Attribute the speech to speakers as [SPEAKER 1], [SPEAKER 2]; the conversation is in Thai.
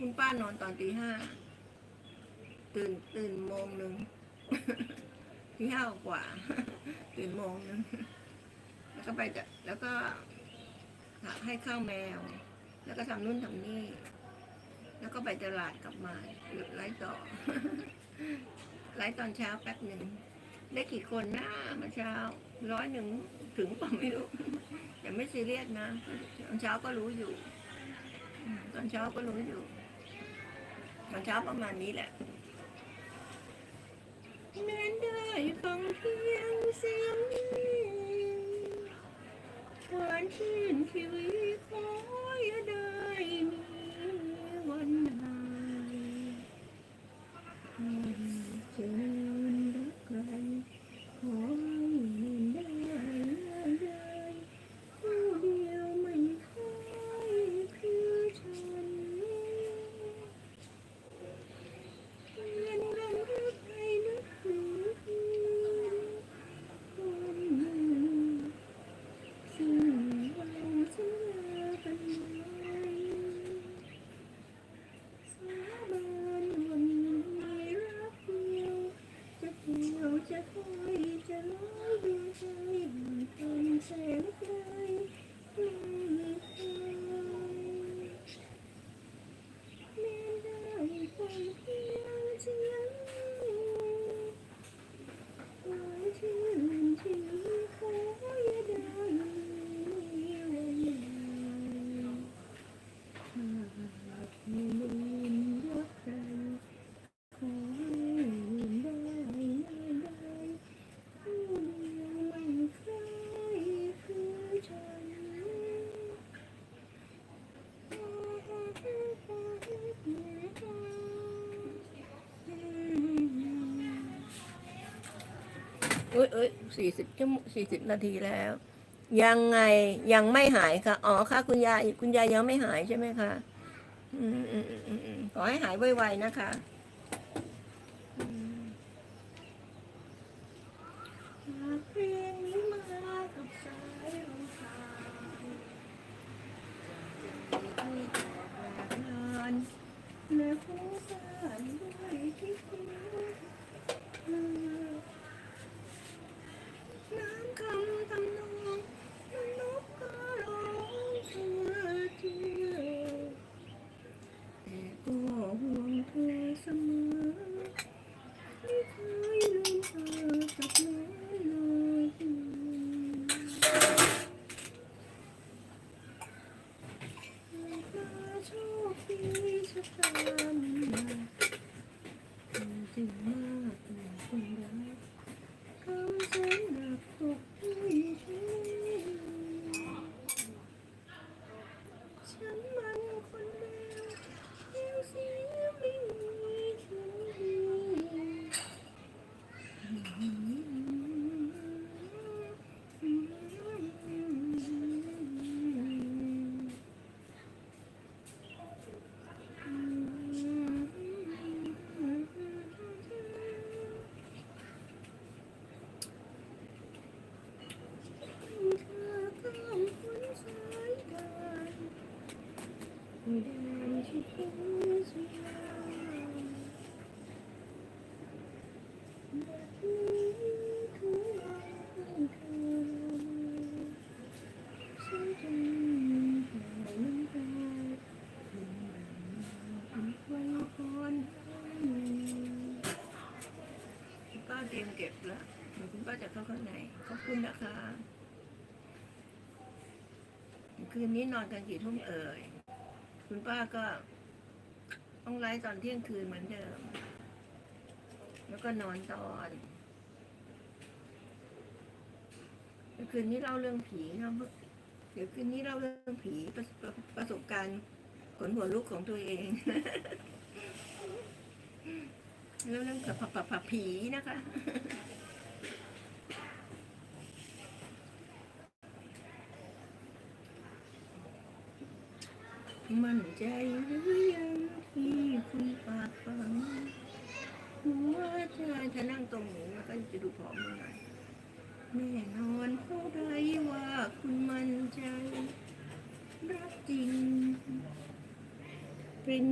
[SPEAKER 1] คุณป้านอนตอนตีห้า ตื่นตื่นโมงหนึ่งที่ห้ากว่า ตื่นโมงหนึ่งแล้วก็ไปจะแล้วก็ให้ข้าวแมว แล้วก็ทำนู่นทำนี่ แล้วก็ไปตลาดกลับมาหยุดไลฟ์ต่อไลฟ์ตอนเช้าแป๊บหนึ่งได้กี่คนนะเมื่อเช้าร้อยหนึ่งถึงป่าไม่รู้ แต่ไม่ซีเรียสนะ ตอนเช้าก็รู้อยู่ ตอนเช้าก็รู้อยู่ ตอนเช้าประมาณนี้แหละแมนดาอยู่ฟังเพียงเสียงนี้หวานชื่นชีวิตขออย่าได้มีวันหายจะลืมรักใครขอให้ได้ได้ผู้เดียวไม่ค่อยคือฉัน เพื่อนกันนึกไปนึกถึงคืนวันหนึ่งซึ่งเราสัญญากันไว้สาบานวันไม่รักเดียว จะเกี่ยวจะคอยจะร้อยดวงใจทนแสงไกลไม่เคย แม้ได้ฟังเพียงเสียงหวานชื่นที่ขออย่าได้มีวันไหนหากไม่ลืมรักใครขอให้ลืมได้ไม่ได้ผู้เดียวไม่ใครคือฉัน เอ้ยเอ้ยสี่สิบชั่วโมงสี่สิบนาทีแล้ว ยังไงยังไม่หายค่ะ อ๋อค่ะ คุณยายคุณยายยังไม่หายใช่ไหมคะอืมอืมอืมอืมอืมขอให้หายไวๆนะคะเพลงนี้มากับสายลมพายให้บอกลางานและานด้วยที่คิดมา น้ำคำทำนองนกก็ร้องเชื่อเชื่อแต่ก็ห่วงเธอเสมอไม่เคยลืมเธอสักน้อยเลยมา โชคดีชะตามาจึงมากกว่าคนรัก คำแสนหนักตกที่ฉันฉันมันคนเลวเพียงเสียไม่มีฉันดีเธอข้ามพ้นสายทางไม่ได้ที่เป็นสยามแบบนี้คือวันเธอฉันจะมีแต่น้ำตาเป็นไว้พรให้คุณป้า เตรียมเก็บแล้วเดี๋ยวคุณป้าจะเข้าข้างในขอบคุณนะคะคืนนี้นอนกันกี่ทุ่มเอ่ย คุณป้าก็ ต้องไลฟ์ตอนเที่ยงคืนเหมือนเดิม แล้วก็นอนตอนเดี๋ยวคืนนี้เล่าเรื่องผีนะเดี๋ยวคืนนี้เล่าเรื่องผีประประประสบการณ์ขนหัวลุกของตัวเอง เรื่องกับผับผับผีนะคะ มั่นใจหรือยังที่คุณปากฟังหัวใจถ้านั่งตรงหนี้ก็จะดูผอมหน่อยแน่นอนเพราะใดว่าคุณมั่นใจ รักจริงเป็น